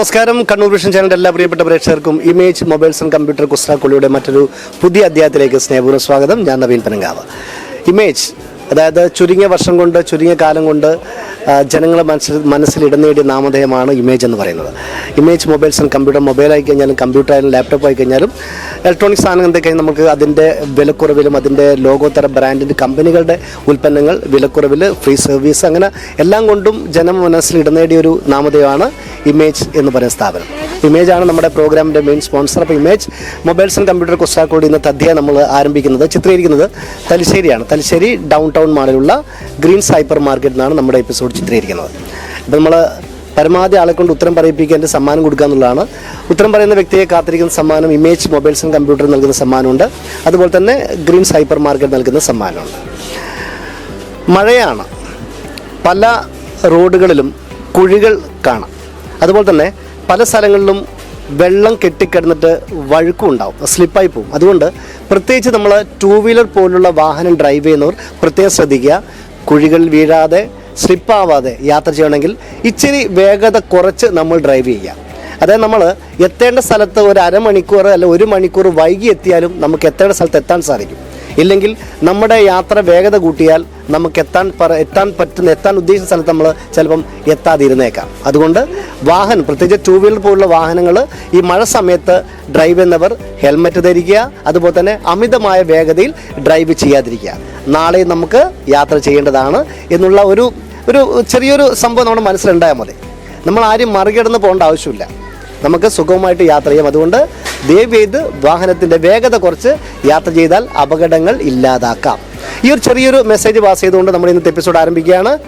നമസ്കാരം. കണ്ണൂർ വിഷൻ ചാനലിന്റെ എല്ലാ പ്രിയപ്പെട്ട പ്രേക്ഷകർക്കും ഇമേജ് മൊബൈൽസ് ആൻഡ് കമ്പ്യൂട്ടർ കുസ്താക്കുള്ളിയുടെ മറ്റൊരു പുതിയ അധ്യായത്തിലേക്ക് സ്നേഹപൂർവം സ്വാഗതം. ഞാൻ നവീൻ പനങ്കാവ്. ഇമേജ് അതായത് ചുരുങ്ങിയ വർഷം കൊണ്ട് ചുരുങ്ങിയ കാലം കൊണ്ട് ജനങ്ങളെ മനസ്സിൽ മനസ്സിൽ ഇടം നേടിയ നാമധേയമാണ് ഇമേജ് എന്ന് പറയുന്നത്. Image mobiles and computer mobile ആയി കഴിഞ്ഞാലും കമ്പ്യൂട്ടർ ആയാലും ലാപ്ടോപ്പ് ആയി കഴിഞ്ഞാലും ഇലക്ട്രോണിക് സാധനം എന്തൊക്കെയാണ് നമുക്ക് അതിന്റെ വിലക്കുറവിലും അതിന്റെ ലോകോത്തര ബ്രാൻഡിന്റെ കമ്പനികളുടെ ഉൽപ്പന്നങ്ങൾ വിലക്കുറവിൽ ഫ്രീ സർവീസ് അങ്ങനെ എല്ലാം കൊണ്ടും ജനം മനസ്സിൽ ഇടം നേടിയ ഒരു നാമധേയമാണ് ഇമേജ് എന്ന് പറയുന്ന സ്ഥാപനം. ഇമേജ് ആണ് നമ്മുടെ പ്രോഗ്രാമിന്റെ മെയിൻ സ്പോൺസർ അപ്പോൾ ഇമേജ് മൊബൈൽസ് ആൻഡ് കമ്പ്യൂട്ടർ കുസ്റ്റാക്കോടി ഇന്നത്തെ അധ്യായം നമ്മൾ ആരംഭിക്കുന്നത് ചിത്രീകരിക്കുന്നത് തലശ്ശേരിയാണ്. തലശ്ശേരി ഡൗൺ ടൗൺ മാളിലുള്ള ഗ്രീൻ സൈപ്പർ മാർക്കറ്റ് എന്നാണ് നമ്മുടെ എപ്പിസോഡ് ചിത്രീകരിക്കുന്നത്. ഇപ്പം നമ്മൾ പരമാവധി ആളെ കൊണ്ട് ഉത്തരം പറയിപ്പിക്കാൻ സമ്മാനം കൊടുക്കുക എന്നുള്ളതാണ്. ഉത്തരം പറയുന്ന വ്യക്തിയെ കാത്തിരിക്കുന്ന സമ്മാനം ഇമേജ് മൊബൈൽസ് ആൻഡ് കമ്പ്യൂട്ടർ നൽകുന്ന സമ്മാനമുണ്ട്. അതുപോലെ തന്നെ ഗ്രീൻ സൈപ്പർ മാർക്കറ്റ് നൽകുന്ന സമ്മാനമുണ്ട്. മഴയാണ്. പല റോഡുകളിലും കുഴികൾ കാണാം. അതുപോലെ തന്നെ പല സ്ഥലങ്ങളിലും വെള്ളം കെട്ടിക്കിടന്നിട്ട് വഴുക്കും ഉണ്ടാവും സ്ലിപ്പായി പോകും. അതുകൊണ്ട് പ്രത്യേകിച്ച് നമ്മൾ ടൂ വീലർ പോലുള്ള വാഹനം ഡ്രൈവ് ചെയ്യുന്നവർ പ്രത്യേകം ശ്രദ്ധിക്കുക. കുഴികൾ വീഴാതെ സ്ലിപ്പാവാതെ യാത്ര ചെയ്യണമെങ്കിൽ ഇച്ചിരി വേഗത കുറച്ച് നമ്മൾ ഡ്രൈവ് ചെയ്യുക. അതായത് നമ്മൾ എത്തേണ്ട സ്ഥലത്ത് ഒരു അരമണിക്കൂർ അല്ല ഒരു മണിക്കൂർ വൈകി എത്തിയാലും നമുക്ക് എത്തേണ്ട സ്ഥലത്ത് എത്താൻ സാധിക്കും. ഇല്ലെങ്കിൽ നമ്മുടെ യാത്ര വേഗത കൂട്ടിയാൽ നമുക്ക് എത്താൻ പറ എത്താൻ പറ്റുന്ന എത്താൻ ഉദ്ദേശിച്ച സ്ഥലത്ത് നമ്മൾ ചിലപ്പം എത്താതിരുന്നേക്കാം. അതുകൊണ്ട് വാഹനം പ്രത്യേകിച്ച് ടൂ വീലർ പോലുള്ള വാഹനങ്ങൾ ഈ മഴ സമയത്ത് ഡ്രൈവ് ചെയ്യുന്നവർ ഹെൽമെറ്റ് ധരിക്കുക അതുപോലെ തന്നെ അമിതമായ വേഗതയിൽ ഡ്രൈവ് ചെയ്യാതിരിക്കുക. നാളെ നമുക്ക് യാത്ര ചെയ്യേണ്ടതാണ് എന്നുള്ള ഒരു ഒരു ചെറിയൊരു സംഭവം നമ്മുടെ മനസ്സിലുണ്ടായാൽ മതി. നമ്മൾ ആരും മറികടന്ന് പോകേണ്ട ആവശ്യമില്ല. നമുക്ക് സുഖമായിട്ട് യാത്ര ചെയ്യാം. അതുകൊണ്ട് ദയവ് ചെയ്ത് വാഹനത്തിന്റെ വേഗത കുറച്ച് യാത്ര ചെയ്താൽ അപകടങ്ങൾ ഇല്ലാതാക്കാം. ഈ ഒരു ചെറിയൊരു മെസ്സേജ് പാസ് ചെയ്തുകൊണ്ട് നമ്മൾ ഇന്നത്തെ എപ്പിസോഡ് ആരംഭിക്കുകയാണ്.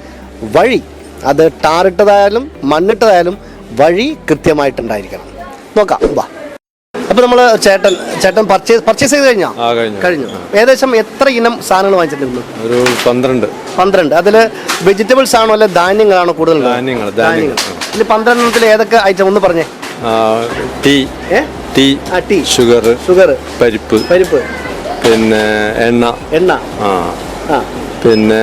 വഴി അത് ടാറിട്ടതായാലും മണ്ണിട്ടതായാലും വഴി കൃത്യമായിട്ടുണ്ടായിരിക്കണം. നോക്കാം വാ. അപ്പോൾ നമ്മൾ ചേട്ടൻ ചേട്ടൻ പർച്ചേസ് പർച്ചേസ് ചെയ്ത് കഴിഞ്ഞാ? കഴിഞ്ഞു. ഏകദേശം എത്ര ഇനം സാധനങ്ങൾ വാങ്ങിച്ചിട്ടുണ്ട്? ഒരു പന്ത്രണ്ട്. പന്ത്രണ്ട്. അതിൽ വെജിറ്റബിൾസ് ആണോ അല്ലെ ധാന്യങ്ങളാണോ കൂടുതൽ ധാന്യങ്ങൾ ധാന്യങ്ങൾ. ഇതിൽ പന്ത്രണ്ടെണ്ണത്തിൽ ഏതൊക്കെ ഐറ്റം ഒന്ന് പറഞ്ഞേ. ടീ ഏ? ടീ ടീ ഷുഗർ ഷുഗർ പരിപ്പ് പരിപ്പ്. പിന്നെ എണ്ണ. എണ്ണ. ആ. പിന്നെ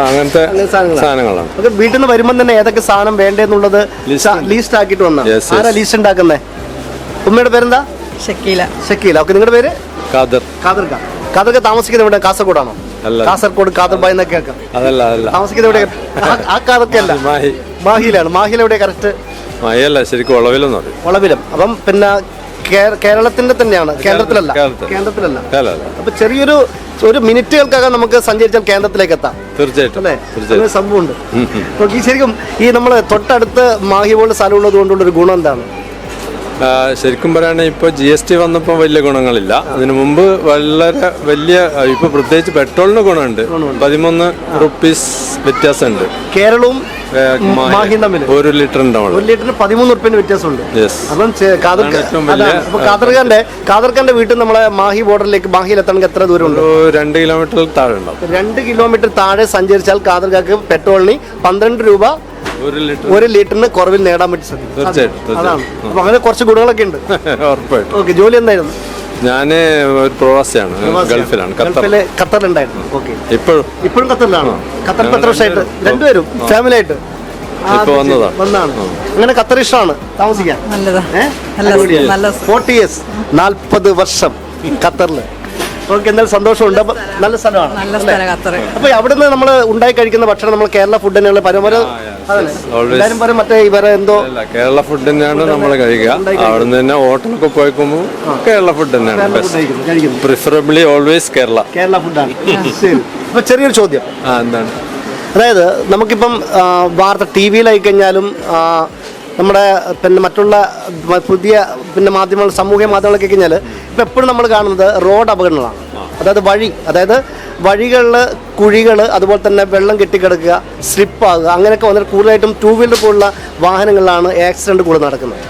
അങ്ങനത്തെ സാധനങ്ങളാണ്. വീട്ടിൽ നിന്ന് വരുമ്പോൾ തന്നെ ഏതൊക്കെ സാധനം വേണ്ടെന്നുള്ളത് ലിസ്റ്റ്. ആക്കിട്ട് ആക്കിയിട്ട് വന്നാ. ആരാ ലീസ്റ്റ് ഉണ്ടാക്കുന്നേ? ഉമ്മയുടെ പേരെന്താ? ഷക്കീല. ഷക്കീല. ഓക്കെ നിങ്ങളുടെ പേര്? ഖാദർ. ഖാദർ ഖാദർ താമസിക്കുന്നത് ഇവിടെ കാസർഗോഡാണോ? അല്ല. കാസർഗോഡ് കാതർ ബായ് എന്നൊക്കെ കേൾക്കാം. അതല്ല അതല്ല. താമസിക്കുന്നത് ഇവിടെ ആ- കാതൊക്കെ അല്ല മാഹി മാഹിയിലാണ്. മാഹിയിൽ എവിടെ കറക്റ്റ് മാഹിയല്ല ശരിക്കും ഉളവിലെന്ന് പറയും. വളവിലും. അപ്പം പിന്നെ കേ- കേരളത്തിന്റെ തന്നെയാണ്. കേന്ദ്രത്തിലല്ല. കേരളത്തിൽ. കേന്ദ്രത്തിലല്ല. അപ്പൊ ചെറിയൊരു ഒരു മിനിറ്റുകൾക്കകം നമുക്ക് സഞ്ചരിച്ചാൽ കേന്ദ്രത്തിലേക്ക് എത്താം. തീർച്ചയായിട്ടും. അല്ലേ? തീർച്ചയായിട്ടും. സംഭവമുണ്ട്. നോക്കി ശരിക്കും ഈ നമ്മൾ തൊട്ടടുത്ത് മാഹി പോലുള്ള സ്ഥലം ഉള്ളത് കൊണ്ടുള്ള ഒരു ഗുണം എന്താണ്? ശരിക്കും പറയുകയാണെങ്കിൽ ഇപ്പോൾ ജി എസ് ടി വന്നപ്പോൾ വലിയ ഗുണങ്ങളില്ല. അതിനു മുമ്പ് വളരെ വലിയ ഇപ്പോൾ പ്രത്യേകിച്ച് പെട്രോളിന് ഗുണമുണ്ട്. പതിമൂന്ന് റുപ്പീസ് വ്യത്യാസമുണ്ട്. കേരളവും ഒരു ഉണ്ടാവുള്ളൂ ഒരു ലിറ്ററിന് പതിമൂന്ന് റുപ്യന്റെ വ്യത്യാസമുണ്ട്. അപ്പം കാതർഖാന്റെ കാതർഖാന്റെ വീട്ടിൽ നമ്മളെ മാഹി ബോർഡറിലേക്ക് മാഹിയിൽ എത്തണമെങ്കിൽ എത്ര ദൂരം ഉണ്ട് രണ്ട് കിലോമീറ്റർ താഴെ ഉണ്ടാവും. രണ്ട് കിലോമീറ്റർ താഴെ സഞ്ചരിച്ചാൽ കാതർഖാക്ക് പെട്രോളിന് പന്ത്രണ്ട് രൂപ ഒരു ലിറ്റർ. ഒരു ലിറ്ററിന് കുറവിൽ നേടാൻ പറ്റി സാധിക്കും തീർച്ചയായിട്ടും അതാണ്. അപ്പൊ അങ്ങനെ കുറച്ച് ഗുണങ്ങളൊക്കെ ഉണ്ട്. ഉറപ്പായിട്ടും. ഓക്കെ ജോലി എന്തായിരുന്നു? ഞാൻ ഒരു പ്രവാസിയാണ് ഗൾഫിലാണ് ഖത്തർ ഗൾഫിലെ ഖത്തറിലുണ്ടായിരുന്നു ഓക്കെ. ഇപ്പോഴും. ഇപ്പോഴും ഖത്തറിലാണ്? ഖത്തറിൽ ഞങ്ങൾ എത്ര വർഷമായിട്ട്? രണ്ടുപേരും? ഫാമിലി ആയിട്ട് ഇപ്പൊ വന്നതാണ്. വന്നതാണ്. അങ്ങനെ ഖത്തർ ഇഷ്ടമാണ് താമസിക്കാൻ? നല്ലതാ. ഏ? നല്ല നല്ല 40 years നാൽപ്പത് വർഷം ഖത്തറിൽ ഓക്കെ എന്തായാലും സന്തോഷമുണ്ട്. അപ്പൊ നല്ല സ്ഥലമാണ്. നല്ല സ്ഥലം നിന്ന് അപ്പൊ അവിടുന്ന് നമ്മൾ ഉണ്ടായി കഴിക്കുന്ന ഭക്ഷണം നമ്മൾ കേരള ഫുഡ് തന്നെയുള്ള പരമ്പര. എല്ലാവരും പറയും മറ്റേ ഇവരെ എന്തോ കേരള ഫുഡ് തന്നെയാണ് നമ്മൾ കഴിക്കുക. അവിടെ നിന്ന് തന്നെ ഹോട്ടലൊക്കെ പോയിക്കുമ്പോൾ കേരള ഫുഡ് തന്നെയാണ് പ്രിഫറബിളി ഓൾവേസ് കേരള. കേരള ഫുഡാണ്. അപ്പൊ ചെറിയൊരു ചോദ്യം. എന്താണ്? അതായത് നമുക്കിപ്പം വാർത്ത ടി വിയിലായി കഴിഞ്ഞാലും നമ്മുടെ പിന്നെ മറ്റുള്ള പുതിയ പിന്നെ മാധ്യമങ്ങൾ സാമൂഹ്യ മാധ്യമങ്ങളൊക്കെ കഴിഞ്ഞാൽ ഇപ്പോൾ എപ്പോഴും നമ്മൾ കാണുന്നത് റോഡ് അപകടങ്ങളാണ്. അതായത് വഴി അതായത് വഴികളിൽ കുഴികൾ അതുപോലെ തന്നെ വെള്ളം കെട്ടിക്കിടക്കുക സ്ലിപ്പാകുക അങ്ങനെയൊക്കെ വന്നിട്ട് കൂടുതലായിട്ടും ടൂ വീലർ പോലുള്ള വാഹനങ്ങളിലാണ് ആക്സിഡന്റ് കൂടുതൽ നടക്കുന്നത്.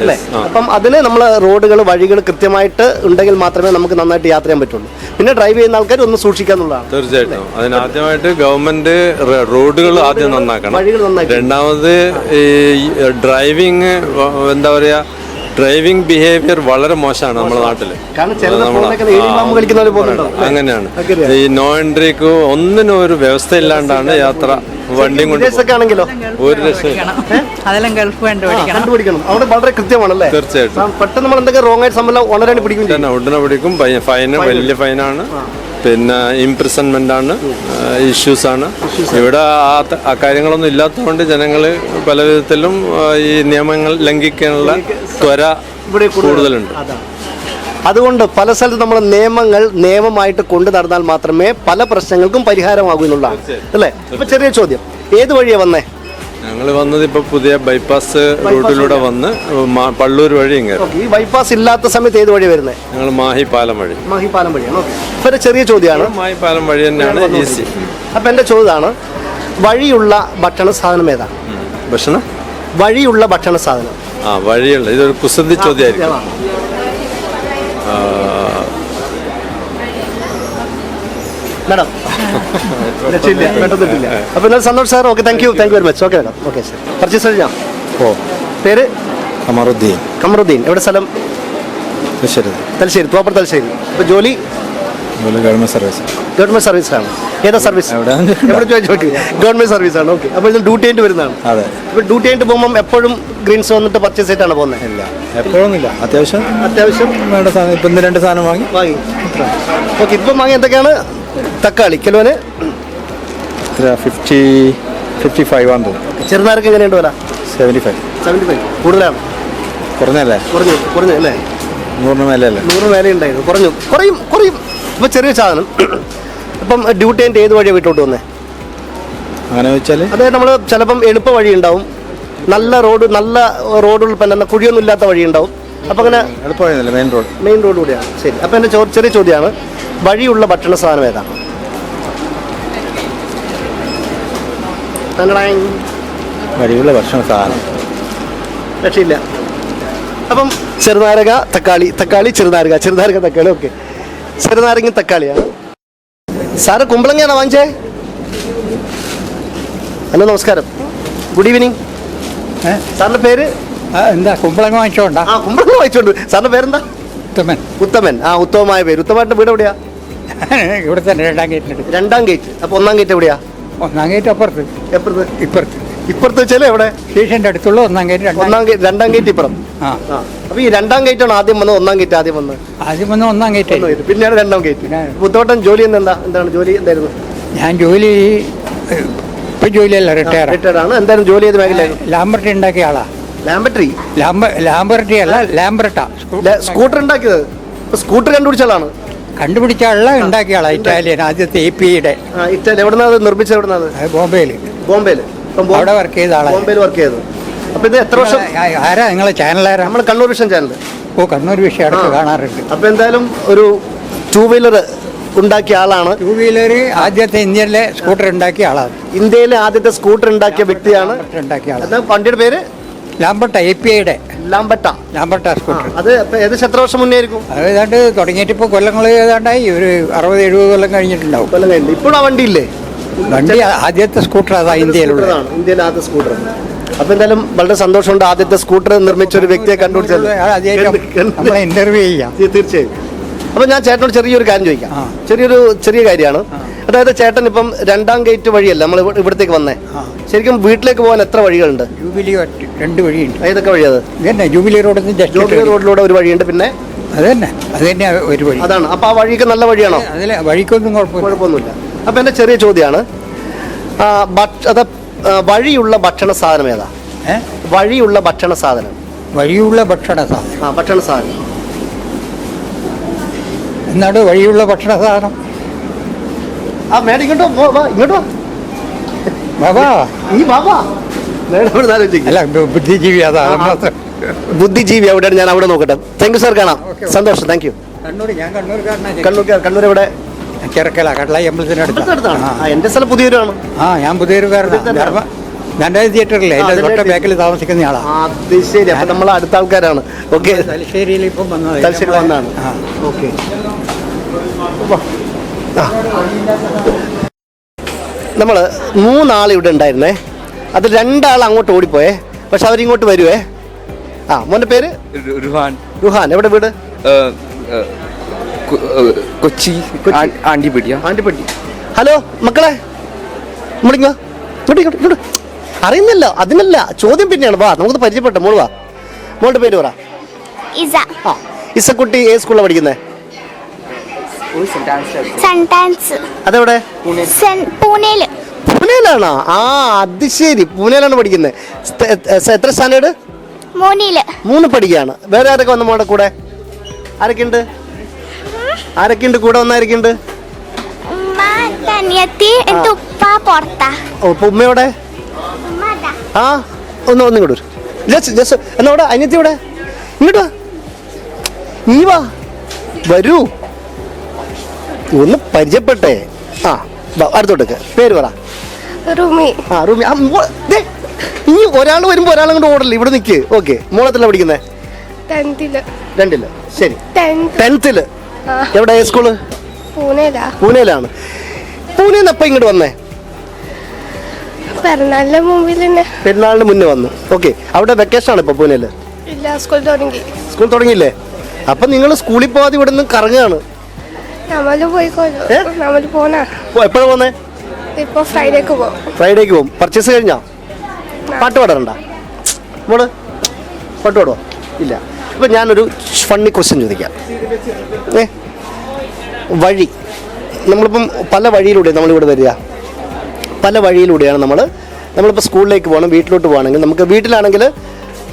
അല്ലേ? അപ്പം അതിന് നമ്മൾ റോഡുകൾ വഴികൾ കൃത്യമായിട്ട് ഉണ്ടെങ്കിൽ മാത്രമേ നമുക്ക് നന്നായിട്ട് യാത്ര ചെയ്യാൻ പറ്റുള്ളൂ. പിന്നെ ഡ്രൈവ് ചെയ്യുന്ന ആൾക്കാർ ഒന്ന് സൂക്ഷിക്കാന്നുള്ളതാണ് തീർച്ചയായിട്ടും. അതിനാദ്യമായിട്ട് ഗവൺമെന്റ് റോഡുകൾ ആദ്യം നന്നാക്കണം. രണ്ടാമത് ഈ ഡ്രൈവിങ് എന്താ പറയാ ഡ്രൈവിംഗ് ബിഹേവിയർ വളരെ മോശമാണ് നമ്മുടെ നാട്ടിൽ അങ്ങനെയാണ്. ഈ നോ എൻട്രിക്ക് ഒന്നിനും ഒരു വ്യവസ്ഥ ഇല്ലാണ്ടാണ് യാത്ര വണ്ടി ഒരു അതെല്ലാം ഗൾഫ് കണ്ടുപിടിക്കണം. അവിടെ വളരെ കൃത്യമാണല്ലേ? തീർച്ചയായിട്ടും. പെട്ടെന്ന് നമ്മൾ എന്തൊക്കെ റോങ് ആയിട്ട് സംബന്ധം ഉടനെ പിടിക്കും ചെയ്യും. തന്നെ ഉടനെ പിടിക്കും. ഫൈന് വലിയ ഫൈനാണ് പിന്നെ ഇംപ്രിസൺമെന്റ് ആണ് ഇഷ്യൂസ് ആണ് ഇവിടെ ആ അക്കാര്യങ്ങളൊന്നും ഇല്ലാത്തതുകൊണ്ട് ജനങ്ങൾ പല വിധത്തിലും ഈ നിയമങ്ങൾ ലംഘിക്കാനുള്ള ത്വര ഇവിടെ കൂടുതലുണ്ട്. അതുകൊണ്ട് പല സ്ഥലത്തും നമ്മൾ നിയമങ്ങൾ നിയമമായിട്ട് കൊണ്ടു നടന്നാൽ മാത്രമേ പല പ്രശ്നങ്ങൾക്കും പരിഹാരമാകൂ എന്നുള്ളതാണ്. അല്ലേ? ഇപ്പം ചെറിയ ചോദ്യം. ഏത് വഴിയാണ് വന്നേ? ഞങ്ങൾ വന്നത് ഇപ്പൊ പുതിയ ബൈപ്പാസ് റൂട്ടിലൂടെ വന്ന് മാ- പള്ളൂർ വഴി ഓക്കെ ഈ ബൈപ്പാസ് ഇല്ലാത്ത സമയത്ത് ഏത് വഴി വരുന്നത് ഞങ്ങൾ മാഹി പാലം വഴി. മഹിപാലം വഴിയാണ് ഓക്കെ ഇപ്പൊ ഒരു ചെറിയ ചോദ്യമാണ്. മാഹി പാലം വഴി തന്നെയാണ് ഈസി അപ്പൊ എന്റെ ചോദ്യമാണ് വഴിയുള്ള ഭക്ഷണ സാധനം ഏതാണ് ഭക്ഷണം? വഴിയുള്ള ഭക്ഷണ സാധനം. ആ വഴിയുള്ള ഇതൊരു കുസൃതി ചോദ്യമായിരിക്കും. ഏതാ? മാഡം രക്ഷയില്ല പെട്ടെന്നിട്ടില്ല. അപ്പൊ എന്നാൽ Santhosh sir okay thank you thank you very much okay madam okay sir purchase കഴിഞ്ഞാ ഓ. പേര്? കമറുദ്ദീൻ. കമറുദ്ദീൻ. എവിടെ സ്ഥലം? തലശ്ശേരി. തലശ്ശേരി പ്രോപ്പർ തലശ്ശേരി. അപ്പോൾ ജോലി? Government service. ഗവൺമെന്റ് സർവീസ് ആണ്. ഏതാ സർവീസ്? എവിടെ? എവിടെ ചോദിച്ചു ഗവൺമെന്റ് സർവീസ് ആണ്. ഓക്കെ അപ്പോൾ ഇത് ഡ്യൂട്ടി ആയിട്ട് വരുന്നതാണ്. അതെ. അപ്പോൾ ഡ്യൂട്ടി ആയിട്ട് പോകുമ്പോൾ എപ്പോഴും ഗ്രീൻസ് വന്നിട്ട് പർച്ചേസ് ചെയ്തിട്ടാണ് പോകുന്നത്? ഇല്ല. എപ്പോഴൊന്നുമില്ല. അത്യാവശ്യം അത്യാവശ്യം? വേണ്ട സാധനം. ഇപ്പം രണ്ട് സാധനം വാങ്ങി. വാങ്ങി. ഓക്കെ ഇപ്പം വാങ്ങി എന്തൊക്കെയാണ്? തക്കാളി കിലോന് ഫിഫ്റ്റി ഫിഫ്റ്റി ഫൈവ് ആണെന്ന് തോന്നുന്നു ചെറുനാരക്ക് എങ്ങനെയുണ്ട് വില? സെവന്റി ഫൈവ് സെവന്റി ഫൈവ് കൂടുതലാണ്? കുറഞ്ഞല്ലേ കുറഞ്ഞു കുറഞ്ഞു അല്ലേ? നൂറിന് മേലല്ലേ? നൂറ് മേലെ ഉണ്ടായിരുന്നു കുറഞ്ഞു കുറയും കുറയും. ഇപ്പം ചെറിയ സാധനം. ഇപ്പം ഡ്യൂട്ടി എന്റെ ഏത് വഴിയാണ് വീട്ടിലോട്ട് വന്നേ? അങ്ങനെ വെച്ചാൽ അതെ നമ്മൾ ചിലപ്പം എളുപ്പ വഴി ഉണ്ടാവും. നല്ല റോഡ് നല്ല റോഡുകൾ പിന്നെ കുഴിയൊന്നും ഇല്ലാത്ത വഴി ഉണ്ടാവും. അപ്പം അങ്ങനെ എളുപ്പമായിരുന്നില്ല മെയിൻ റോഡ് മെയിൻ റോഡ് കൂടിയാണ്. ശരി. അപ്പം എന്റെ ചോ ചെറിയ ചോദ്യമാണ്. വഴിയുള്ള ഭക്ഷണ സാധനം ഏതാണ് വഴിയുള്ള ഭക്ഷണ സാധനം. രക്ഷയില്ല. അപ്പം ചെറുനാരക തക്കാളി തക്കാളി ചെറുനാരക ചെറുനാരക തക്കാളി ഓക്കെ. ചെറുനാരങ്ങ തക്കാളിയാണ്. സാറ് കുമ്പളങ്ങയാണോ വാങ്ങിച്ചേ? ഹലോ നമസ്കാരം. ഗുഡ് ഈവനിങ് സാറിന്റെ പേര്? എന്താ കുമ്പളങ്ങ വാങ്ങിച്ചോണ്ടാ? ആ കുമ്പളങ്ങ വാങ്ങിച്ചോണ്ട്. സാറിന്റെ പേരെന്താ? ഉത്തമൻ. ഉത്തമൻ. ആ ഉത്തമമായ പേര്. ഉത്തമായിട്ട് വീട് എവിടെയാ ഇവിടെ തന്നെ രണ്ടാം ഗേറ്റ് രണ്ടാം ഗേറ്റ്. അപ്പോൾ ഒന്നാം ഗേറ്റ് എവിടെയാ? ഒന്നാം ഗേറ്റ് അപ്പുറത്ത്. എപ്പുറത്ത്? ഇപ്പുറത്ത്. ഇപ്പുറത്ത് വെച്ചാൽ എവിടെ? സ്റ്റേഷന്റെ അടുത്തുള്ള ഒന്നാം ഗേറ്റ് രണ്ടാം ഒന്നാം ഗേറ്റ് രണ്ടാം ഗേറ്റ് ഇപ്പുറം. ആ. അപ്പോൾ ഈ രണ്ടാം ഗേറ്റാണ് ആദ്യം വന്നത് ഒന്നാം ഗേറ്റ് ആദ്യം വന്നത്? ആദ്യം വന്ന് ഒന്നാം ഗേറ്റ് പിന്നെയാണ് രണ്ടാം ഗേറ്റ്. ബുദ്ധവട്ടം ജോലി എന്താ? എന്താണ് ജോലി എന്തായിരുന്നു? ഞാൻ ജോലി ഇപ്പം ജോലിയല്ല റിട്ടയർ റിട്ടയർഡ് ആണ്. എന്തായാലും ജോലി ചെയ്ത് മേഖല ലാംബർട്ടി ഉണ്ടാക്കിയ ആളാ. ലാംബർട്ടി ലാംബ ലാംബർട്ടി അല്ല ലാംബർട്ട സ്കൂട്ടർ ഉണ്ടാക്കിയത്. സ്കൂട്ടർ കണ്ടുപിടിച്ച ആളാണ്. കണ്ടുപിടിച്ച ആളല്ല ഉണ്ടാക്കിയ ആളാ ഇറ്റാലിയൻ ആദ്യത്തെ എ പിയുടെ ഇറ്റാലി എവിടുന്നാ അത് നിർമ്മിച്ചത്? എവിടുന്നാ അത്? ബോംബെയിൽ ബോംബെയിൽ അവിടെ വർക്ക് ചെയ്ത ആളാ. ബോംബെയിൽ വർക്ക് ചെയ്തത്. അപ്പൊ ഇത് എത്ര വർഷം ആരാ നിങ്ങളെ ചാനലാരാ നമ്മൾ കണ്ണൂർ വിഷൻ ചാനൽ ഓ കണ്ണൂർ വിഷയം അടുത്ത് കാണാറുണ്ട്. അപ്പൊ എന്തായാലും ഒരു ടൂ വീലർ ഉണ്ടാക്കിയ ആളാണ്. ടൂ വീലർ ആദ്യത്തെ ഇന്ത്യയിലെ സ്കൂട്ടർ ഉണ്ടാക്കിയ ആളാണ് ഇന്ത്യയിലെ ആദ്യത്തെ സ്കൂട്ടർ ഉണ്ടാക്കിയ വ്യക്തിയാണ്. ആളാണ് വണ്ടിയുടെ പേര്? ലാംബർട്ട എ പി ഐയുടെ ലാംബട്ട ലാംബട്ട സ്കൂട്ടർ അത് ഇപ്പൊ ഏകദേശം എത്ര വർഷം മുന്നേ ആയിരിക്കും അത് ഏതാണ്ട് തുടങ്ങിയിട്ട് ഇപ്പോൾ കൊല്ലങ്ങൾ ഏതാണ്ടായി ഒരു അറുപത് എഴുപത് കൊല്ലം കഴിഞ്ഞിട്ടുണ്ടാവും. കൊല്ലം കഴിഞ്ഞു ഇപ്പോഴും ആ വണ്ടി ഇല്ലേ വണ്ടി ആദ്യത്തെ സ്കൂട്ടർ അതാ ഇന്ത്യയിലുള്ള സ്കൂട്ടറാണ് ഇന്ത്യയിലെ ആദ്യത്തെ സ്കൂട്ടർ. അപ്പൊ എന്തായാലും വളരെ സന്തോഷമുണ്ട് ആദ്യത്തെ സ്കൂട്ടർ നിർമ്മിച്ച ഒരു വ്യക്തിയെ കണ്ടുപിടിച്ചത് ഇന്റർവ്യൂ ചെയ്യാം. തീർച്ചയായും. അപ്പൊ ഞാൻ ചേട്ടനോട് ചെറിയൊരു കാര്യം ചോദിക്കാം. ചെറിയൊരു ചെറിയ കാര്യമാണ്. അതായത് ചേട്ടൻ ഇപ്പം രണ്ടാം ഗേറ്റ് വഴിയല്ല നമ്മൾ ഇവിടത്തേക്ക് വന്നേ. ശരിക്കും വീട്ടിലേക്ക് പോകാൻ എത്ര വഴികളുണ്ട്? ജൂബിലി രണ്ട് വഴിയുണ്ട്. ഏതൊക്കെ വഴി അത്? ജൂബിലി റോഡിൽ നിന്ന് ജോബി റോഡിലൂടെ ഒരു വഴിയുണ്ട് പിന്നെ? അത് തന്നെ അത് തന്നെ ഒരു വഴി. അതാണ്. അപ്പൊ ആ വഴിക്ക് നല്ല വഴിയാണോ? അതിലെ വഴിക്കൊന്നും കുഴപ്പമൊന്നുമില്ല. അപ്പൊ എന്റെ ചെറിയ ചോദ്യമാണ് അത് വഴിയുള്ള ഭക്ഷണ സാധനം ഏതാ? വഴിയുള്ള ഭക്ഷണ സാധനം. വഴിയുള്ള ഭക്ഷണ സാധനം. ആ ഭക്ഷണ സാധനം. എന്നാണ് വഴിയുള്ള ഭക്ഷണ സാധനം? ആ മേഡം വാ പോ, വാ, ഇങ്ങോട്ട് ബാബാ. ഈ ബാബാ. മേഡം അല്ല ബുദ്ധിജീവി അതാ. ബുദ്ധിജീവി എവിടെയാണ് ഞാൻ അവിടെ നോക്കട്ടെ. താങ്ക് യു സാർ കാണാം. സന്തോഷം താങ്ക് യു കണ്ണൂർ ഞാൻ കണ്ണൂർ കണ്ണൂർ ഇവിടെ ചെറുക്കല അടുത്താണ് ആ എന്റെ സ്ഥലം പുതിയൊരാണ് ആ ഞാൻ പുതിയൊരുകാരനാണ് തിയേറ്ററിലെ തൊട്ട ബാക്കിൽ താമസിക്കുന്ന ആളാ. അത് ശരി. അപ്പൊ നമ്മൾ അടുത്ത ആൾക്കാരാണ്. ഓക്കെ തലശ്ശേരിയിൽ ഇപ്പം വന്നത്. തലശ്ശേരി വന്നാണ് ആ. ഓക്കെ നമ്മൾ മൂന്നാൾ ഇവിടെ ഉണ്ടായിരുന്നേ. അത് രണ്ടാൾ അങ്ങോട്ട് ഓടിപ്പോയേ. പക്ഷെ അവരിങ്ങോട്ട് വരുവേ. ആ മോന്റെ പേര്? റുഹാൻ റുഹാൻ എവിടെ വീട്? കൊച്ചി. കൊച്ചി. ആ- ആണ്ടിപ്പടിയ ആണ്ടിപ്പെട്ടി. ഹലോ മക്കളെ. നമ്മളിങ്ങോ ഇങ്ങോട്ട് ഇങ്ങോട്ട് ഇങ്ങോട്ട്. അറിയുന്നില്ല അതിനല്ല. ചോദ്യം പിന്നെയാണ്. വാ നമുക്ക് പരിചയപ്പെട്ട മോൾ വാ. മോളുടെ പേര് പറ. ഇസ. ആ ഇസക്കുട്ടി ഏത് സ്കൂളിലാണ് പഠിക്കുന്നത് സെന്റൻസ് അതെവിടെ? പൂനെയിൽ. പൂനെയിലാണോ? ആ അത് ശരി. പൂനെയിലാണ് പഠിക്കുന്നത്. എത്ര സ്റ്റാൻഡേർഡ് മൂന്നിൽ. മൂന്ന് പഠിക്കുകയാണ്. വേറെ ആരൊക്കെ വന്ന മോടെ കൂടെ? ആരൊക്കെയുണ്ട്? ആരൊക്കെയുണ്ട്? കൂടെ വന്നാരൊക്കെയുണ്ട് ഉമ്മയോടെ ഉമ്മ ആ. ഒന്ന് ഒന്ന് ഇങ്ങോട്ട് വരൂ. ജസ് ജസ് എന്നാ അവിടെ അനിയത്തി ഇവിടെ? ഇങ്ങോട്ട് വാ. നീ വാ. വരൂ. ഒന്ന് പരിചയപ്പെട്ടെ. ആ അടുത്തോട്ടേക്ക് പേര് പറ. റൂമി. ആ റൂമി. ആ മോ ദേ, ഇനി ഒരാൾ വരുമ്പോ ഒരാളും കൊണ്ട് ഓടല്ലേ ഇവിടെ നിൽക്ക് ഓക്കെ മോളത്തില്ല പഠിക്കുന്നേ? ടെൻത്തിൽ. രണ്ടിൽ. ശരി. ടെൻത്ത്. ടെൻത്തിൽ. ആ. എവിടെ സ്കൂൾ? പൂനെയിലാ. പൂനെയിലാണ്. പൂനെന്ന് എപ്പോൾ ഇങ്ങോട്ട് വന്നേ? പിറന്നാളിന്റെ മുമ്പിൽ തന്നെ. പെരുന്നാളിന് മുന്നേ വന്നു. ഓക്കെ അവിടെ വെക്കേഷൻ ആണ് ഇപ്പൊ പൂനെയിൽ? ഇല്ല സ്കൂൾ തുടങ്ങി. സ്കൂൾ തുടങ്ങിയില്ലേ? അപ്പം നിങ്ങൾ സ്കൂളിൽ പോകാതെ ഇവിടെ നിന്ന് കറങ്ങുകയാണ്. നമ്മൾ പോയിക്കോലോ ഏ? നമ്മൾ പോനാ എപ്പോഴാണ് പോന്നേ? ഇപ്പൊ ഫ്രൈഡേക്ക് പോകും ഫ്രൈഡേക്ക് പോകും പർച്ചേസ് കഴിഞ്ഞാ? പാട്ട് പാടാറുണ്ട മോൾ പാട്ട് പാടുവോ? ഇല്ല. അപ്പം ഞാനൊരു ഫണ്ണി ക്വസ്റ്റ്യൻ ചോദിക്കാം. ഏ? വഴി. നമ്മളിപ്പം പല വഴിയിലൂടെ നമ്മളിവിടെ വരിക. പല വഴിയിലൂടെയാണ് നമ്മൾ നമ്മളിപ്പോൾ സ്കൂളിലേക്ക് പോകണം വീട്ടിലോട്ട് പോകണമെങ്കിൽ നമുക്ക് വീട്ടിലാണെങ്കിൽ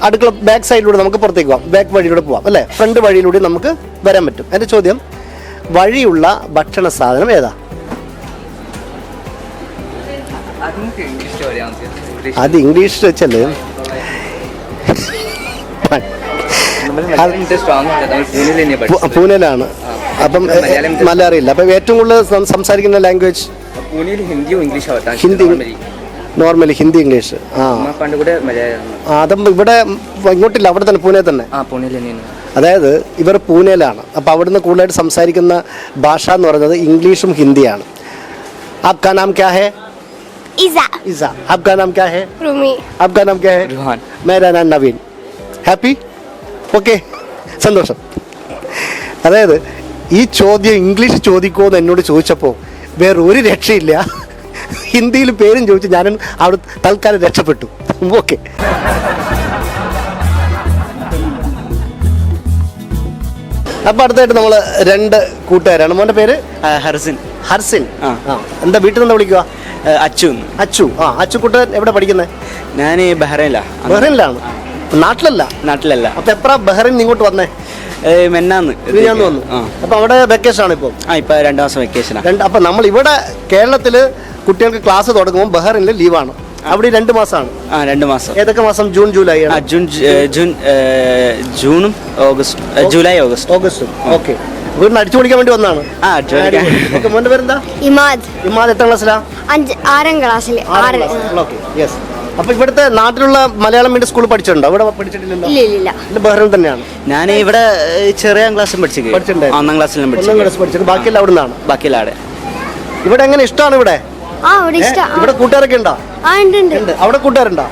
അടുക്കള ബാക്ക് സൈഡിലൂടെ നമുക്ക് പുറത്തേക്ക് പോകാം ബാക്ക് വഴിയിലൂടെ പോകാം അല്ലേ? ഫ്രണ്ട് വഴിയിലൂടെ നമുക്ക് വരാൻ പറ്റും. എന്റെ ചോദ്യം വഴിയുള്ള ഭക്ഷണ സാധനം ഏതാ? അത് ഇംഗ്ലീഷ് വെച്ചല്ലേ? പൂനെയിലാണ്. അപ്പം മലയാളം മലയാളം അറിയില്ല അപ്പം ഏറ്റവും കൂടുതൽ സംസാരിക്കുന്ന ലാംഗ്വേജ് പൂനെയിൽ ഹിന്ദിയോ ഇംഗ്ലീഷോ ഹിന്ദി നോർമലി ഹിന്ദി ഇംഗ്ലീഷ് ആ. അതും ഇവിടെ ഇങ്ങോട്ടില്ല. അവിടെ തന്നെ പൂനെ തന്നെ. അതായത് ഇവർ പൂനെയിലാണ്. അപ്പോൾ അവിടുന്ന് കൂടുതലായിട്ട് സംസാരിക്കുന്ന ഭാഷ എന്ന് പറയുന്നത് ഇംഗ്ലീഷും ഹിന്ദിയാണ്. ആപ്കാ നാം ക്യാ ഹേ? ഇസ. ഇസ. ആപ്കാ നാം ക്യാ ഹേ? റുമി. ആപ്കാ നാം ക്യാ ഹേ? റുഹാൻ. മേരാ നാം നവീൻ. ഹാപ്പി? ഓക്കെ. സന്തോഷം. അതായത് ഈ ചോദ്യം ഇംഗ്ലീഷ് ചോദിക്കുമോ എന്ന് എന്നോട് ചോദിച്ചപ്പോൾ വേറെ ഒരു രക്ഷയില്ല. ഹിന്ദിയിൽ പേരും ചോദിച്ച് ഞാൻ അവിടെ തൽക്കാലം രക്ഷപ്പെട്ടു. ഓക്കെ. അപ്പൊ അടുത്തായിട്ട് നമ്മൾ രണ്ട് കൂട്ടുകാരാണ്. മോന്റെ പേര്? ഹർസിൻ. ഹർസിൻ. ആ. എന്താ വീട്ടിൽ നിന്ന് വിളിക്കുക അച്ചു അച്ചു. ആ അച്ചു കൂട്ടുകാരൻ എവിടെ പഠിക്കുന്നത് ഞാൻ ബഹ്റൈനിലാ. ബഹ്റൈനിലാണ്. നാട്ടിലല്ല. നാട്ടിലല്ല. അപ്പൊ എത്ര ബഹ്റൈൻ ഇങ്ങോട്ട് വന്നേ? മെന്നാന്ന്. ഞാൻ വന്നു. അപ്പൊ അവിടെ വെക്കേഷൻ ആണ് ഇപ്പൊ ആ ഇപ്പൊ രണ്ടു മാസം വെക്കേഷൻ അപ്പൊ നമ്മൾ ഇവിടെ കേരളത്തിൽ കുട്ടികൾക്ക് ക്ലാസ് തുടങ്ങുമ്പോൾ ബഹ്റൈനിൽ ലീവാണ് അവിടെ രണ്ട് മാസമാണ്. ആ രണ്ട് മാസം. ഏതൊക്കെ മാസം? ജൂൺ ജൂലൈ ആ ജൂൺ ജൂൺ ജൂണും ഓഗസ്റ്റും ജൂലൈ ഓഗസ്റ്റ്. ഓഗസ്റ്റും. ഓക്കെ. വീടിന് അടിച്ചു പൊളിക്കാൻ വേണ്ടി വന്നാണ് ആ. ഓക്കെ മോന്റെ പേരെന്താ? ഇമാദ്. ഇമാദ് എത്ര ക്ലാസ്സിലാ? അഞ്ച് ആറാം ക്ലാസ്സിൽ ആറ് ഓക്കെ യെസ് അപ്പൊ ഇവിടുത്തെ നാട്ടിലുള്ള മലയാളം മീഡിയം സ്കൂളിൽ പഠിച്ചിട്ടുണ്ടോ? ഇവിടെ പഠിച്ചിട്ടില്ലല്ലോ. ഇല്ല ഇല്ല ഇല്ല. ഇല്ല ബഹ്റൈൻ തന്നെയാണ്. ഞാൻ ഇവിടെ ചെറിയ ക്ലാസ്സിൽ പഠിച്ചു പഠിച്ചിട്ടുണ്ടായിരുന്നു. ഒന്നാം ക്ലാസ്സിലും പഠിച്ചു ബാക്കിയെല്ലാം അവിടെ നിന്നാണ് ബാക്കിയെല്ലാം അവിടെ. ഇവിടെ എങ്ങനെ ഇഷ്ടമാണ് ഇവിടെ? ഇവിടെ കൂട്ടുകാരൊക്കെ ഉണ്ടോ? അവിടെ കൂട്ടുകാരുണ്ടോ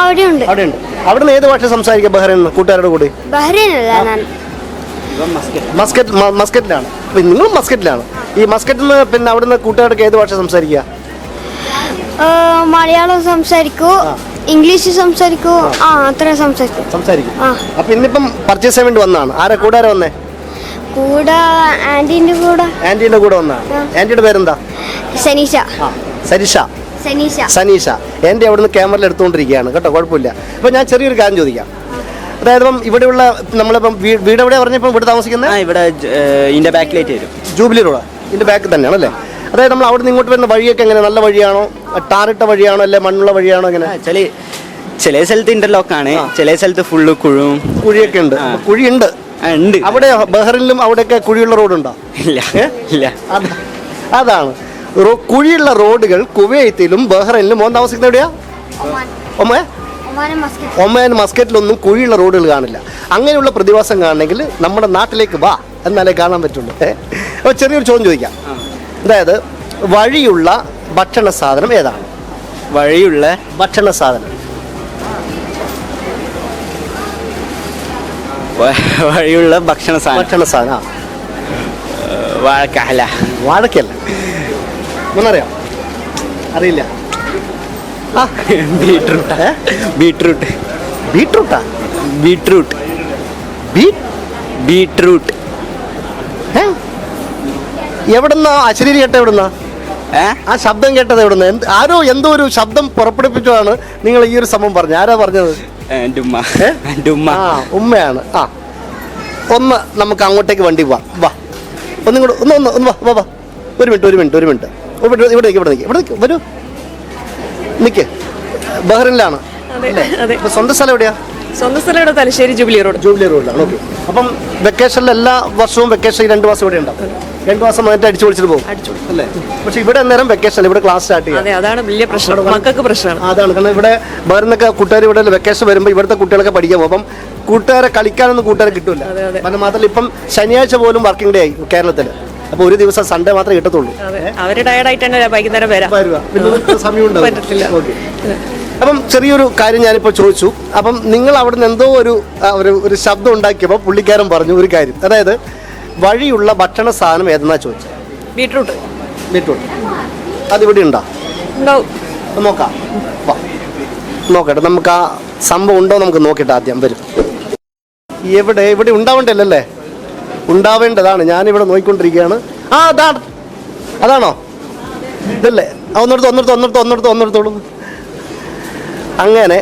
അവിടെ ഉണ്ട്. അവിടെ ഉണ്ട് അവിടെ നിന്ന് ഏത് ഭാഷ സംസാരിക്കുക ബഹ്റൈൻ കൂട്ടുകാരുടെ കൂടെ? ഞാൻ. മസ്കറ്റ്. മസ്കറ്റിലാണ്. നിങ്ങളും മസ്കറ്റിലാണ്. ഈ മസ്കറ്റിൽ നിന്ന് പിന്നെ അവിടുന്ന് കൂട്ടുകാർക്ക് ഏത് ഭാഷ സംസാരിക്കുക? മലയാളം സംസാരിക്കൂ ഇംഗ്ലീഷ് സംസാരിക്കൂ ആ. അത്ര സംസാരിക്കൂ. സംസാരിക്കും. അപ്പൊ ഇന്നിപ്പം പർച്ചേസ് ചെയ്യാൻ വേണ്ടി വന്നാണ് ആരാ കൂട്ടുകാരെ വന്നേ? കൂടെ ആന്റീന്റെ കൂടെ. ആന്റിയുടെ കൂടെ വന്നാ ആന്റിയുടെ പേരെന്താ? സനീഷ. ആ. സരിഷ സനീഷ. സനീഷ. എന്റെ അവിടുന്ന് ക്യാമറയിൽ എടുത്തുകൊണ്ടിരിക്കുകയാണ്. കേട്ടോ കുഴപ്പമില്ല. അപ്പോൾ ഞാൻ ചെറിയൊരു കാര്യം ചോദിക്കാം. അതായത് ഇപ്പം ഇവിടെയുള്ള നമ്മളിപ്പം വീട് എവിടെ പറഞ്ഞപ്പോൾ ഇവിടെ ആ താമസിക്കുന്നത്? ഇവിടെ ബാക്കിലായിട്ട് വരും. Jubilee road. ഇതിന്റെ ബാക്ക് തന്നെയാണ് അല്ലേ അതായത് നമ്മൾ അവിടെ നിന്ന് ഇങ്ങോട്ട് വരുന്ന വഴിയൊക്കെ എങ്ങനെ? നല്ല വഴിയാണോ? ടാറിട്ട വഴിയാണോ? അല്ലെ മണ്ണുള്ള വഴിയാണോ എങ്ങനെ ആ, ചില ചില സ്ഥലത്ത് ഇന്റർലോക്ക് ആണ്. ചില സ്ഥലത്ത് ഫുള്ള് കുഴും കുഴിയൊക്കെ ഉണ്ട്. കുഴിയുണ്ട്. ഉണ്ട്. അവിടെ ബഹ്റിനിലും അവിടെയൊക്കെ കുഴിയുള്ള റോഡുണ്ടോ? ഇല്ല ഇല്ല. അതാണ്. കുഴിയുള്ള റോഡുകൾ കുവൈത്തിലും ബഹ്റൈനിലും മോൻ താമസിക്കുന്ന എവിടെയാ? ഒമേ? ഒമാൻ മസ്കറ്റിലൊന്നും കുഴിയുള്ള റോഡുകൾ കാണില്ല. അങ്ങനെയുള്ള പ്രതിഭാസം കാണണമെങ്കിൽ നമ്മുടെ നാട്ടിലേക്ക് വാ എന്നാലേ കാണാൻ പറ്റുള്ളൂ. അപ്പോൾ ചെറിയൊരു ചോദ്യം ചോദിക്കാം. അതായത് വഴിയുള്ള ഭക്ഷണ സാധനം ഏതാണ്? വഴിയുള്ള ഭക്ഷണ സാധനം. വഴിയുള്ള ഭക്ഷണ സാധനം. ഭക്ഷണ സാധനം വാഴക്കല്ല വാഴക്കല്ല ഒന്നറിയാം അറിയില്ല. ബീട്രൂട്ട്. ബീട്രൂട്ട്. ബീട്രൂട്ടാ? ബീട്രൂട്ട്. Beet beetroot. ഏ? എവിടുന്നാ? അശ്ലീലി കേട്ട എവിടുന്നാ? ഏ? ആ ശബ്ദം കേട്ടത് എവിടുന്ന്? എന്ത് ആരോ എന്തോ ഒരു ശബ്ദം പുറപ്പെടുപ്പിച്ചതാണ് നിങ്ങൾ ഈ ഒരു സംഭവം പറഞ്ഞത്. ആരാ പറഞ്ഞത്? എന്റെ ഉമ്മ. ഏ? എന്റെ ഉമ്മ. ആ ഉമ്മയാണ്. ആ. ഒന്ന് നമുക്ക് അങ്ങോട്ടേക്ക് വണ്ടി പോവാം വാ. ഒന്നും കൂടെ ഒന്ന് ഒന്ന് ഒന്ന് വാ വാ വാ. ഒരു മിനിറ്റ് ഒരു മിനിറ്റ് ഒരു മിനിറ്റ്. ഇവിടെ ഇവിടെ നിൽക്ക് ഇവിടെ നിൽക്ക് ഇവിടെ നിൽക്ക് വരൂ. നിൽക്ക് ബഹ്റിനിലാണ്. സ്വന്തം സ്ഥലം എവിടെയാ? സ്വന്തം സ്ഥലം ഇവിടെ തലശ്ശേരി ജൂബിലി റോഡ്. ജൂബിലി റോഡിലാണ്. ഓക്കെ. അപ്പം വെക്കേഷനിൽ എല്ലാ വർഷവും വെക്കേഷൻ രണ്ട് മാസം ഇവിടെ ഉണ്ടാവും. രണ്ട് മാസം വന്നിട്ട് അടിച്ചു പൊളിച്ചിട്ട് പോകും. അല്ലേ? പക്ഷെ ഇവിടെ അന്നേരം വെക്കേഷൻ ഇവിടെ ക്ലാസ് സ്റ്റാർട്ട് ചെയ്യാം. അതെ അതാണ് വലിയ പ്രശ്നം. മക്കൾക്ക് പ്രശ്നമാണ്. അതാണ്. കാരണം ഇവിടെ വേറെ കൂട്ടുകാർ ഇവിടെ വെക്കേഷൻ വരുമ്പോൾ ഇവിടുത്തെ കുട്ടികളൊക്കെ പഠിക്കാൻ പോകും. അപ്പം കൂട്ടുകാരെ കളിക്കാനൊന്നും കൂട്ടുകാരെ കിട്ടില്ല അതെ, അതെ. കാരണം മാത്രമല്ല ഇപ്പം ശനിയാഴ്ച പോലും വർക്കിംഗ് ഡേ ആയി കേരളത്തിൽ അപ്പോൾ ഒരു ദിവസം സൺഡേ മാത്രമേ കിട്ടത്തുള്ളൂ. അവർ ടയർഡായിട്ടാണ് വൈകുന്നേരം വരാം. വരുക പിന്നെ ഇത്ര സമയം പറ്റത്തില്ല. അപ്പം ചെറിയൊരു കാര്യം ഞാനിപ്പോൾ ചോദിച്ചു. അപ്പം നിങ്ങൾ അവിടെ നിന്ന് എന്തോ ഒരു ഒരു ശബ്ദം ഉണ്ടാക്കിയപ്പോൾ പുള്ളിക്കാരൻ പറഞ്ഞു ഒരു കാര്യം. അതായത് വഴിയുള്ള ഭക്ഷണ സാധനം ഏതെന്നാ ചോദിച്ചത് ബീട്രൂട്ട്. ബീട്രൂട്ട്. അതിവിടെ ഉണ്ടോ? നോക്കാം. വാ. നോക്കട്ടെ നമുക്ക് ആ സംഭവം ഉണ്ടോ നമുക്ക് നോക്കിയിട്ട് ആദ്യം വരും. എവിടെ ഇവിടെ ഉണ്ടാവേണ്ടല്ലേ ഉണ്ടാവേണ്ടതാണ്. ഞാനിവിടെ നോക്കിക്കൊണ്ടിരിക്കുകയാണ് ആ അതാണ് അതാണോ? ഇതല്ലേ? ഒന്നിടത്ത് ഒന്നെടുത്ത് ഒന്നെടുത്ത് ഒന്നെടുത്ത് ഒന്നെടുത്ത് ഒന്നെടുത്തോളൂ അങ്ങനെ.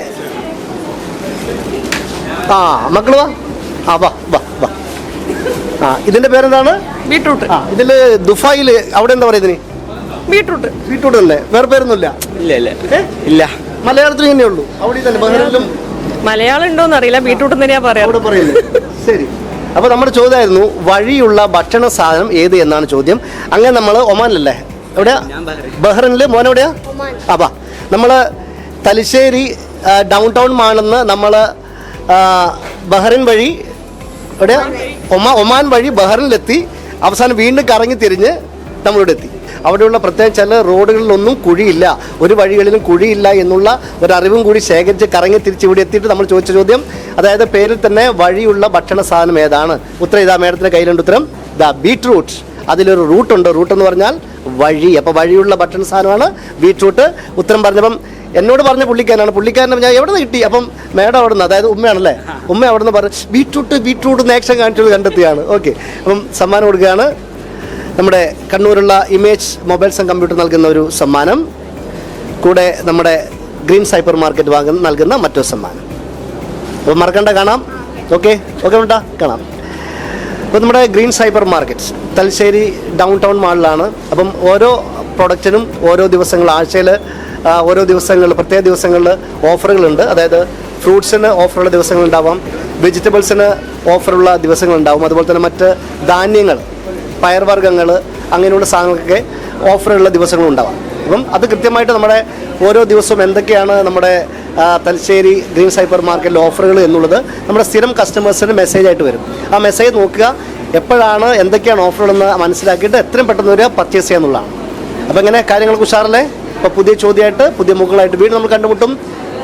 ആ മക്കൾ വാ. ആ വാ വാ വാ. ആ ഇതിന്റെ പേരെന്താണ്? ബീട്രൂട്ട്. ആ ഇതിൽ ദുഫായിൽ അവിടെ എന്താ പറയുന്നതിന് ബീട്രൂട്ട്. ബീട്രൂട്ട് അല്ലേ? വേറെ പേരൊന്നുമില്ല? ഇല്ല ഇല്ല. ഇല്ല ഇല്ല. മലയാളത്തിൽ തന്നെയുള്ളൂ അവിടെ തന്നെ ബഹ്റിനിലും മലയാളം ഉണ്ടോന്ന് അറിയില്ല ബീട്രൂട്ട് തന്നെയാ പറയാ അവിടെ പറയുന്നത് ശരി. അപ്പൊ നമ്മുടെ ചോദ്യമായിരുന്നു വഴിയുള്ള ഭക്ഷണ സാധനം ഏത് എന്നാണ് ചോദ്യം. അങ്ങനെ നമ്മൾ ഒമാനിലല്ലേ? എവിടെയാ? ബഹ്റിനിൽ. മോൻ എവിടെയാ? അപ്പാ. നമ്മൾ തലശ്ശേരി ഡൗൺ ടൗൺ മാണെന്ന് നമ്മൾ ബഹ്റിൻ വഴി എവിടെയാ? ഒമാ ഒമാൻ വഴി ബഹ്റിനിലെത്തി. അവസാനം വീണ്ടും കറങ്ങി തിരിഞ്ഞ് നമ്മളിവിടെ എത്തി. അവിടെയുള്ള പ്രത്യേകം ചില റോഡുകളിലൊന്നും കുഴിയില്ല. ഒരു വഴികളിലും കുഴിയില്ല എന്നുള്ള ഒരറിവും കൂടി ശേഖരിച്ച് കറങ്ങി തിരിച്ച് ഇവിടെ എത്തിയിട്ട് നമ്മൾ ചോദിച്ച ചോദ്യം അതായത് പേരിൽ തന്നെ വഴിയുള്ള ഭക്ഷണ സാധനം ഏതാണ്? ഉത്തരം ഇതാ മേഡത്തിന്റെ കയ്യിലുണ്ട് ഉത്തരം. The beetroot. അതിലൊരു റൂട്ടുണ്ട് റൂട്ട് എന്ന് പറഞ്ഞാൽ വഴി. അപ്പോൾ വഴിയുള്ള ഭക്ഷണ സാധനമാണ് ബീട്രൂട്ട്. ഉത്തരം പറഞ്ഞപ്പം എന്നോട് പറഞ്ഞ പുള്ളിക്കാരനാണ്. പുള്ളിക്കാരനെ ഞാൻ എവിടെ നിന്ന് കിട്ടി? അപ്പം മേഡം അവിടെ നിന്ന് അതായത് ഉമ്മയാണല്ലേ? ഉമ്മ അവിടെ നിന്ന് പറഞ്ഞു ബീട്രൂട്ട് ബീട്രൂട്ട് ആക്ഷൻ കാണിച്ചത് കണ്ടെത്തിയാണ്. ഓക്കെ. അപ്പം സമ്മാനം കൊടുക്കുകയാണ്. നമ്മുടെ കണ്ണൂരുള്ള ഇമേജ് മൊബൈൽസ് ആൻഡ് കമ്പ്യൂട്ടർ നൽകുന്ന ഒരു സമ്മാനം. കൂടെ നമ്മുടെ ഗ്രീൻ സൈപ്പർ മാർക്കറ്റ് വാങ്ങുന്ന നൽകുന്ന മറ്റൊരു സമ്മാനം. അപ്പോൾ മറക്കണ്ട കാണാം. ഓക്കെ ഓക്കെ ഉണ്ടാ കാണാം. അപ്പോൾ നമ്മുടെ green cyber market Thalassery down town മാളിലാണ്. അപ്പം ഓരോ പ്രൊഡക്റ്റിനും ഓരോ ദിവസങ്ങൾ ആഴ്ചയിൽ ഓരോ ദിവസങ്ങളിൽ പ്രത്യേക ദിവസങ്ങളിൽ ഓഫറുകളുണ്ട്. അതായത് ഫ്രൂട്ട്സിന് ഓഫറുള്ള ദിവസങ്ങളുണ്ടാവാം വെജിറ്റബിൾസിന് ഓഫറുള്ള ദിവസങ്ങളുണ്ടാവും. അതുപോലെ തന്നെ മറ്റ് ധാന്യങ്ങൾ പയർവർഗങ്ങൾ അങ്ങനെയുള്ള സാധനങ്ങൾക്കൊക്കെ ഓഫറുള്ള ദിവസങ്ങളുണ്ടാവാം. അപ്പം അത് കൃത്യമായിട്ട് നമ്മുടെ ഓരോ ദിവസവും എന്തൊക്കെയാണ് നമ്മുടെ തലശ്ശേരി ഗ്രീൻ സൈപ്പർ മാർക്കറ്റിൽ ഓഫറുകൾ എന്നുള്ളത് നമ്മുടെ സ്ഥിരം കസ്റ്റമേഴ്സിന് മെസ്സേജ് ആയിട്ട് വരും. ആ മെസ്സേജ് നോക്കുക എപ്പോഴാണ് എന്തൊക്കെയാണ് ഓഫറുകളെന്ന് മനസ്സിലാക്കിയിട്ട് എത്രയും പെട്ടെന്ന് വരിക പർച്ചേസ് ചെയ്യാന്നുള്ളതാണ് അപ്പോൾ ഇങ്ങനെ കാര്യങ്ങൾക്ക് ഉഷാറല്ലേ? അപ്പോൾ പുതിയ ചോദ്യമായിട്ട് പുതിയ മുകളായിട്ട് വീണ്ടും നമ്മൾ കണ്ടുമുട്ടും.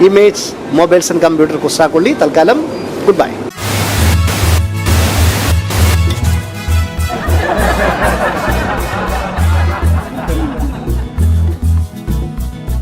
ഇമേജ് മൊബൈൽസ് ആൻഡ് കമ്പ്യൂട്ടർ കുസ്സാക്കൊള്ളി തൽക്കാലം ഗുഡ് ബൈ